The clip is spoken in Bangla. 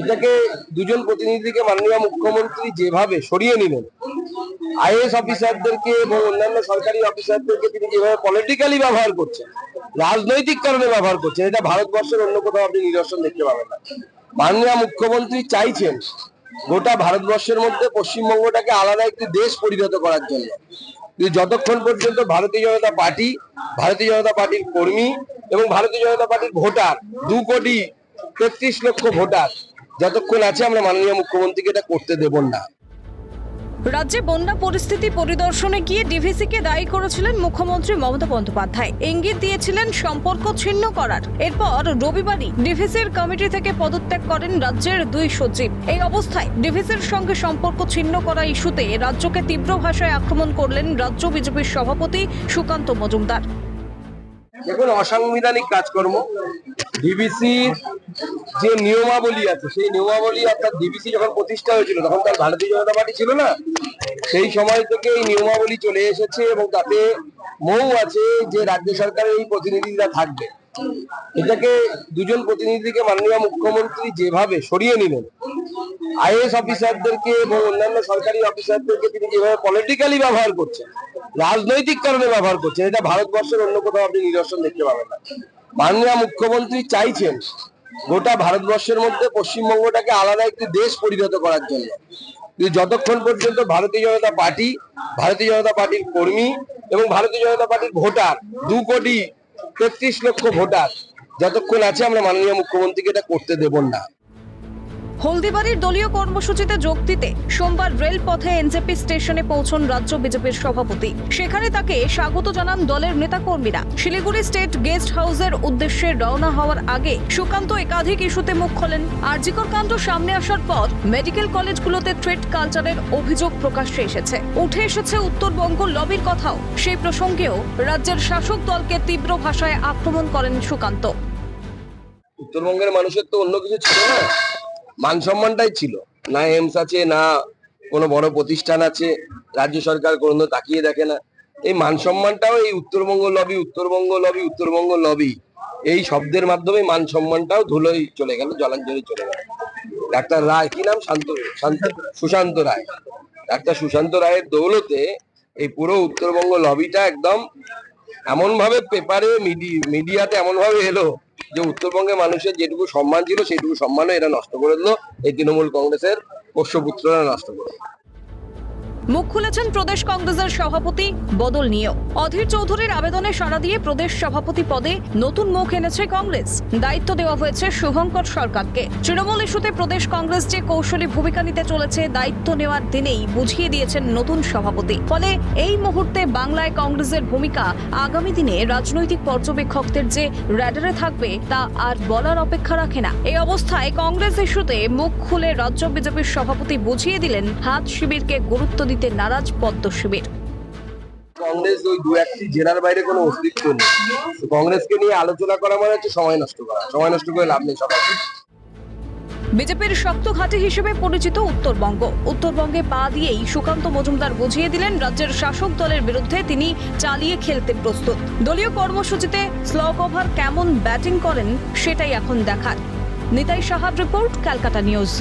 এটাকে দুজন প্রতিনিধিকে মাননীয় মুখ্যমন্ত্রী যেভাবে সরিয়ে নিলেন, আইএস অফিসারদেরকে এবং অন্যান্য সরকারি অফিসারদেরকে তিনি যেভাবে পলিটিক্যালি ব্যবহার করছেন, রাজনৈতিক কারণে ব্যবহার করছেন, এটা ভারতবর্ষের অন্য কোথাও আপনি নিদর্শন দেখতে পাবেন না। মাননীয় মুখ্যমন্ত্রী চাইছেন গোটা ভারতবর্ষের মধ্যে পশ্চিমবঙ্গটাকে আলাদা একটি দেশ পরিণত করার জন্য। যতক্ষণ পর্যন্ত ভারতীয় জনতা পার্টি, ভারতীয় জনতা পার্টির কর্মী এবং ভারতীয় জনতা পার্টির ভোটার, দু কোটি তেত্রিশ লক্ষ ভোটার যতক্ষণ আছে আমরা মাননীয় মুখ্যমন্ত্রীকে এটা করতে দেব না। রাজ্যে বন্যা পরিস্থিতি পরিদর্শনে গিয়ে ডিভিসিকে দায়ী করেছিলেন মুখ্যমন্ত্রী মমতা বন্দ্যোপাধ্যায়। ইঙ্গিত দিয়েছিলেন সম্পর্ক ছিন্ন করার। এরপর রবিবারই ডিভিসির কমিটি থেকে পদত্যাগ করেন রাজ্যের দুই সচিব। এই অবস্থায় ডিভিসির সঙ্গে সম্পর্ক ছিন্ন করা ইস্যুতে রাজ্যকে তীব্র ভাষায় আক্রমণ করলেন রাজ্য বিজেপির সভাপতি সুকান্ত মজুমদার। দেখুন অসাংবিধানিক কাজকর্ম। ডিবিসির যে নিয়মাবলী আছে, সেই নিয়মাবলী অর্থাৎ ডিবিসি যখন প্রতিষ্ঠা হয়েছিল, তখন তার ভারতীয় জনতা পার্টি ছিল না? সেই সময় থেকে এই নিয়মাবলী চলে এসেছে এবং তাতে মৌ আছে যে রাজ্য সরকারের এই প্রতিনিধিরা থাকবে। এটাকে দুজন প্রতিনিধিকে মাননীয় মুখ্যমন্ত্রী যেভাবে সরিয়ে নিলেন, আইএস অফিসারদেরকে এবং অন্যান্য সরকারি অফিসারদেরকে তিনি যেভাবে পলিটিক্যালি ব্যবহার করছেন, রাজনৈতিক কারণে ব্যবহার করছেন, এটা ভারতবর্ষের অন্য কোথাও আপনি নিদর্শন দেখতে পাবেন না। মাননীয় মুখ্যমন্ত্রী চাইছেন গোটা ভারতবর্ষের মধ্যে পশ্চিমবঙ্গটাকে আলাদা একটি দেশ পরিণত করার জন্য। যতক্ষণ পর্যন্ত ভারতীয় জনতা পার্টি, ভারতীয় জনতা পার্টির কর্মী এবং ভারতীয় জনতা পার্টির ভোটার, দু কোটি তেত্রিশ লক্ষ ভোটার, যতক্ষণ আছে আমরা মাননীয় মুখ্যমন্ত্রীকে এটা করতে দেব না। হলদিবাড়ির দলীয় কর্মসূচিতে যোগ দিতে সোমবার রেলপথে এনজেপি স্টেশনে পৌঁছন রাজ্য বিজেপির সভাপতি। সেখানে তাকে স্বাগত জানান দলের নেতাকর্মীরা। শিলিগুড়ি স্টেট গেস্ট হাউসের উদ্দেশ্যে রওনা হওয়ার আগে সুকান্ত একাধিক ইস্যুতে মুখ খোলেন। আরজিকর কাণ্ড সামনে আসার পর মেডিকেল কলেজগুলোতে ট্রেড কালচারের অভিযোগ প্রকাশ্যে এসেছে। উঠে এসেছে উত্তরবঙ্গ লবির কথাও। সেই প্রসঙ্গেও রাজ্যের শাসক দলকে তীব্র ভাষায় আক্রমণ করেন সুকান্ত। উত্তরবঙ্গের মানুষের তো অন্য কিছু ছিল না। মান সম্মানটাই ছিল। না এমস আছে, না কোনো বড় প্রতিষ্ঠান আছে, রাজ্য সরকার কোনো তাকিয়ে দেখে না। এই মান সম্মানটাও এই Uttarbanga lobby Uttarbanga lobby Uttarbanga lobby এই শব্দের মাধ্যমে মান সম্মানটাও ধুলোই চলে গেল, জলাঞ্জলি চলে গেল। ডাক্তার রায়, কি নাম? শান্ত শান্ত, সুশান্ত রায়। ডাক্তার সুশান্ত রায়ের দৌলতে এই পুরো উত্তরবঙ্গ লবিটা একদম এমন ভাবে পেপারে মিডিয়াতে এমন ভাবে এলো যে উত্তরবঙ্গে মানুষের যেটুকু সম্মান ছিল সেটুকু সম্মানও এরা নষ্ট করে দিল এই তৃণমূল কংগ্রেসের পোষ্যপুত্ররা নষ্ট করে। মুখ খুলেছেন প্রদেশ কংগ্রেসের সভাপতি বদল নিয়েও। অধীর চৌধুরীর আবেদনে সাড়া দিয়ে প্রদেশ সভাপতি পদে নতুন মুখ এনেছে কংগ্রেস। দায়িত্ব দেওয়া হয়েছে শুভঙ্কর সরকারকে। তৃণমূল ইস্যুতে প্রদেশ কংগ্রেস যে কৌশলী ভূমিকা নিতে চলেছে, দায়িত্ব নেওয়ার দিনেই বুঝিয়ে দিয়েছেন নতুন সভাপতি। ফলে এই মুহূর্তে বাংলায় কংগ্রেসের ভূমিকা আগামী দিনে রাজনৈতিক পর্যবেক্ষকদের যে র্যাডারে থাকবে, তা আর বলার অপেক্ষা রাখে না। এই অবস্থায় কংগ্রেস ইস্যুতে মুখ খুলে রাজ্য বিজেপির সভাপতি বুঝিয়ে দিলেন, হাত শিবিরকে গুরুত্ব দিতে নারাজ পদ্ম শিবির। কংগ্রেস ওই দু একটি জেলার বাইরে কোনো অস্তিত্ব নেই। কংগ্রেসকে নিয়ে আলোচনা করা মানে হচ্ছে সময় নষ্ট করা। সময় নষ্ট করে লাভ নেই সকাল বিজেপির শক্ত ঘাঁটি হিসেবে পরিচিত উত্তরবঙ্গ। উত্তরবঙ্গে পা দিয়েই সুকান্ত মজুমদার বুঝিয়ে দিলেন রাজ্যের শাসক দলের বিরুদ্ধে তিনি চালিয়ে খেলতে প্রস্তুত। দলীয় কর্মসূচিতে স্লগ ওভার কেমন ব্যাটিং করেন সেটাই এখন দেখার। নিতাই সাহার রিপোর্ট ক্যালকাটা নিউজ।